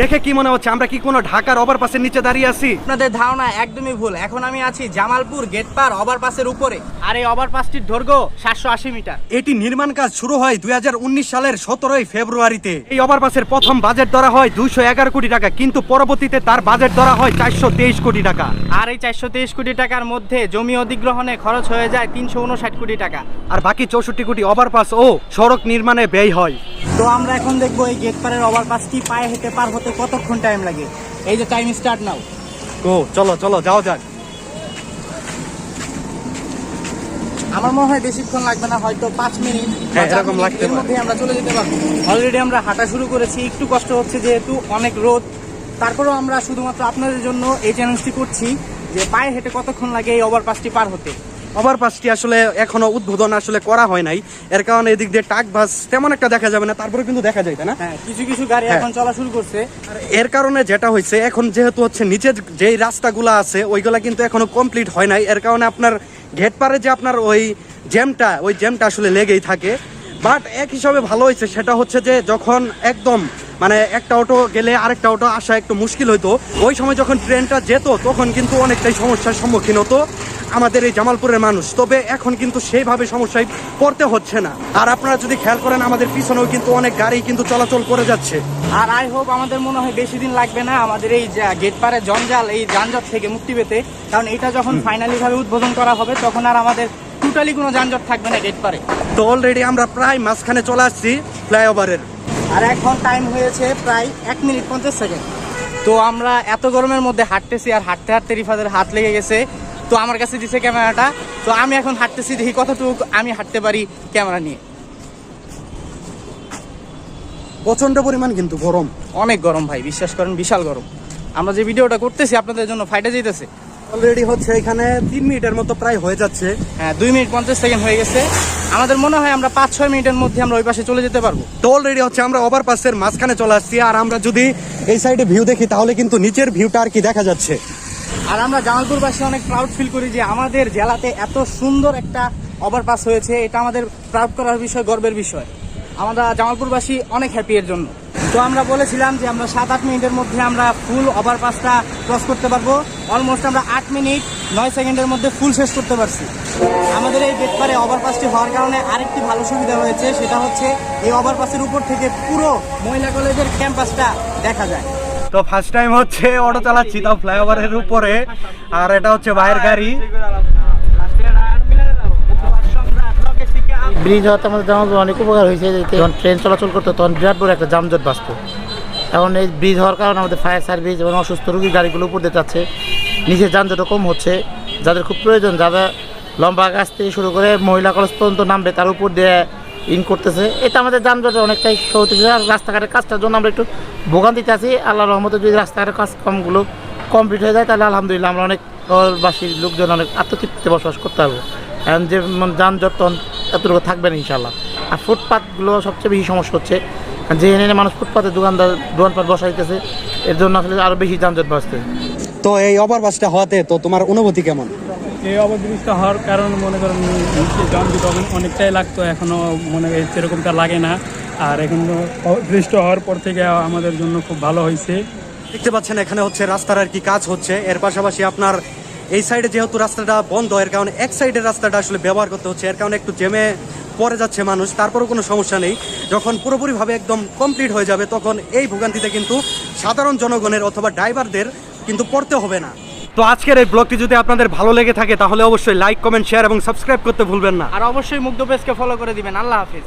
দেখে কি মনে হচ্ছে? আমরা কি কোনো ঢাকার ওভারপাসের নিচে দাঁড়িয়ে আছি? আপনাদের ধারণা একদমই ভুল। এখন আমি আছি জামালপুর গেট পার ওভারপাসের উপরে। আর এই ওভারপাসটির দৈর্ঘ্য সাতশো আশি মিটার। এটি নির্মাণ কাজ শুরু হয় দুই হাজার উনিশ সালের সতেরোই ফেব্রুয়ারিতে। এই ওভারপাসের প্রথম বাজেট ধরা হয় দুইশো এগারো কোটি টাকা কিন্তু পরবর্তীতে তার বাজেট ধরা হয় চারশো তেইশ কোটি টাকা। আর এই চারশো তেইশ কোটি টাকার মধ্যে জমি অধিগ্রহণে খরচ হয়ে যায় তিনশো উনষাট কোটি টাকা। আর বাকি চৌষট্টি কোটি ওভারপাস ও সড়ক নির্মাণে ব্যয় হয়। তো আমরা এখন দেখব এই গেট পারের ওভারপাসটি পায়ে হেঁটে পার হতে কতক্ষণ টাইম লাগে। এই যে টাইম স্টার্ট নাও ও চলো চলো যাও যাক। আমার মনে হয় বেশিক্ষণ লাগবে না হয়তো পাঁচ মিনিট। হ্যাঁ, এরকম মিনিট, লাগতে মধ্যে আমরা চলে যেতে পারব। অলরেডি আমরা হাঁটা শুরু করেছি একটু কষ্ট হচ্ছে যেহেতু অনেক রোদ। তারপরেও আমরা শুধুমাত্র আপনাদের জন্য এই চ্যালেঞ্জটি করছি যে পায়ে হেঁটে কতক্ষণ লাগে এই ওভারপাসটি পার হতে। ওভারপাসটি আসলে এখনও উদ্বোধন আসলে করা হয় নাই। এর কারণে এদিক দিয়ে টাক বাস তেমন একটা দেখা যাবে না তারপরে কিন্তু দেখা যায় না? হ্যাঁ কিছু কিছু গাড়ি হ্যাঁ। এখন চলা শুরু করছে। এর কারণে যেটা হয়েছে এখন যেহেতু হচ্ছে নিচের যেই রাস্তাগুলো আছে ওইগুলা কিন্তু এখনও কমপ্লিট হয় নাই। এর কারণে আপনার গেট পারে যে আপনার ওই জ্যামটা ওই জ্যামটা আসলে লেগেই থাকে। বাট এক হিসাবে ভালো হয়েছে সেটা হচ্ছে যে যখন একদম মানে একটা অটো গেলে আরেকটা অটো আসা একটু মুশকিল হইতো ওই সময় যখন ট্রেনটা যেত তখন কিন্তু অনেকটাই সমস্যার সম্মুখীন হতো। আমাদের এই জামালপুরের মানুষ। তবে এখন কিন্তু সেইভাবে সমস্যায় পড়তে হচ্ছে না। আর আপনারা যদি খেয়াল করেন আমাদের পিছনেও কিন্তু অনেক গাড়ি কিন্তু চলাচল করে যাচ্ছে। আর আই হোপ আমাদের মনে হয় বেশি দিন লাগবে না আমাদের এই যা গেট পারে জঞ্জাল এই যানজট থেকে মুক্তি পেতে। কারণ এটা যখন ফাইনালি ভাবে উদ্বোধন করা হবে তখন আর আমাদের টোটালি কোনো যানজট থাকবে না গেট পারে। তো অলরেডি আমরা প্রায় মাঝখানে চলে আসছি ফ্লাইওভারের। আর এখন টাইম হয়েছে প্রায় এক মিনিট পঞ্চাশ সেকেন্ড। তো আমরা এত গরমের মধ্যে হাঁটতেছি আর হাঁটতে হাঁটতে রিফাদের হাত লেগে গেছে। তো আমার কাছে দিছে ক্যামেরাটা। তো আমি এখন হাঁটতেছি দেখি কতটুকু আমি হাঁটতে পারি ক্যামেরা নিয়ে। প্রচণ্ড পরিমাণ কিন্তু গরম। অনেক গরম ভাই বিশ্বাস করেন বিশাল গরম। আমরা যে ভিডিওটা করতেছি আপনাদের জন্য ফাইটে যেতেছে অলরেডি হচ্ছে এখানে তিন মিনিটের মতো প্রায় হয়ে যাচ্ছে। হ্যাঁ দুই মিনিট পঞ্চাশ সেকেন্ড হয়ে গেছে। আমাদের মনে হয় আমরা পাঁচ ছয় মিনিটের মধ্যে আমরা ওই পাশে চলে যেতে পারব। তো অলরেডি হচ্ছে আমরা ওভারপাসের মাঝখানে চলে আসছি। আর আমরা যদি এই সাইডে ভিউ দেখি তাহলে কিন্তু নিচের ভিউটা আর কি দেখা যাচ্ছে? আর আমরা জামালপুরবাসী অনেক প্রাউড ফিল করি যে আমাদের জেলাতে এত সুন্দর একটা ওভারপাস হয়েছে, এটা আমাদের প্রাউড করার বিষয়, গর্বের বিষয়। আমরা জামালপুরবাসী অনেক হ্যাপি এর জন্য। তো আমরা বলেছিলাম যে আমরা সাত আট মিনিটের মধ্যে আমরা ফুল ওভারপাসটা ক্রস করতে পারব। অলমোস্ট আমরা আট মিনিট, নয় সেকেন্ডের মধ্যে ফুল শেষ করতে পারছি। আমাদের এই গেটপারে ওভারপাসটি হওয়ার কারণে আরেকটি ভালো সুবিধা হয়েছে, সেটা হচ্ছে এই ওভারপাসের উপর থেকে পুরো মহিলা কলেজের ক্যাম্পাসটা দেখা যায়। তো ফার্স্ট টাইম হচ্ছে অটো চালাচ্ছি, তাও ফ্লাইওভারের উপরে। আর এটা হচ্ছে বাইরের গাড়ি। ব্রিজ হওয়াতে আমাদের জামালপুর অনেক উপকার হয়েছে যখন ট্রেন চলাচল করতো, তখন বিরাট বড় একটা যানজট বাঁচত। এখন এই ব্রিজ হওয়ার কারণে আমাদের ফায়ার সার্ভিস এবং অসুস্থ রোগীর গাড়িগুলো উপর দিয়ে যাচ্ছে। নিচে যানজটও কম হচ্ছে। যাদের খুব প্রয়োজন, যারা লম্বা গাছ থেকে শুরু করে মহিলা কলেজ পর্যন্ত নামবে, তার উপর দিয়ে ইন করতেছে। এটা আমাদের যানজটের অনেকটাই সহজ আর রাস্তাঘাটের কাজটার জন্য আমরা একটু ভোগান্তিতে আছি। আল্লাহ রহমতে যদি রাস্তাঘাটের কাজ কমগুলো কমপ্লিট হয়ে যায়, তাহলে আলহামদুলিল্লাহ আমরা অনেক শহরবাসীর লোকজন অনেক আত্মতৃপ্তিতে বসবাস করতে পারব। এখন যে যানজট, তখন এতটুকু থাকবে না ইনশাল্লাহ আর ফুটপাথগুলো সবচেয়ে বেশি সমস্যা হচ্ছে যে এনে মানুষ ফুটপাথে দোকানদার, দোকানপাট বসাইতেছে এর জন্য আসলে আরও বেশি যানজট বাঁচতে তো এই ওভারপাসটা হওয়াতে তো তোমার অনুভূতি কেমন? এই অবদৃষ্ট হওয়ার কারণ মনে করেন যানজট অনেকটাই লাগতো এখনও মনে সেরকমটা লাগে না। আর এখন দৃষ্ট হওয়ার পর থেকে আমাদের জন্য খুব ভালো হয়েছে। দেখতে পাচ্ছেন, এখানে হচ্ছে রাস্তার আর কি কাজ হচ্ছে। এর পাশাপাশি আপনার এই সাইডে যেহেতু রাস্তাটা বন্ধ, এর কারণে এক সাইডের রাস্তাটা আসলে ব্যবহার করতে হচ্ছে। এর কারণে একটু জেমে পড়ে যাচ্ছে মানুষ, তারপরেও কোনো সমস্যা নেই। যখন পুরোপুরিভাবে একদম কমপ্লিট হয়ে যাবে, তখন এই ভোগান্তিতে কিন্তু সাধারণ জনগণের অথবা ড্রাইভারদের কিন্তু পড়তে হবে না। তো আজকের এই ব্লগটি যদি আপনাদের ভালো লেগে থাকে, তাহলে অবশ্যই লাইক কমেন্ট শেয়ার এবং সাবস্ক্রাইব করতে ভুলবেন না। আর অবশ্যই মুগ্ধ পেজকে ফলো করে দিবেন। আল্লাহ হাফিজ।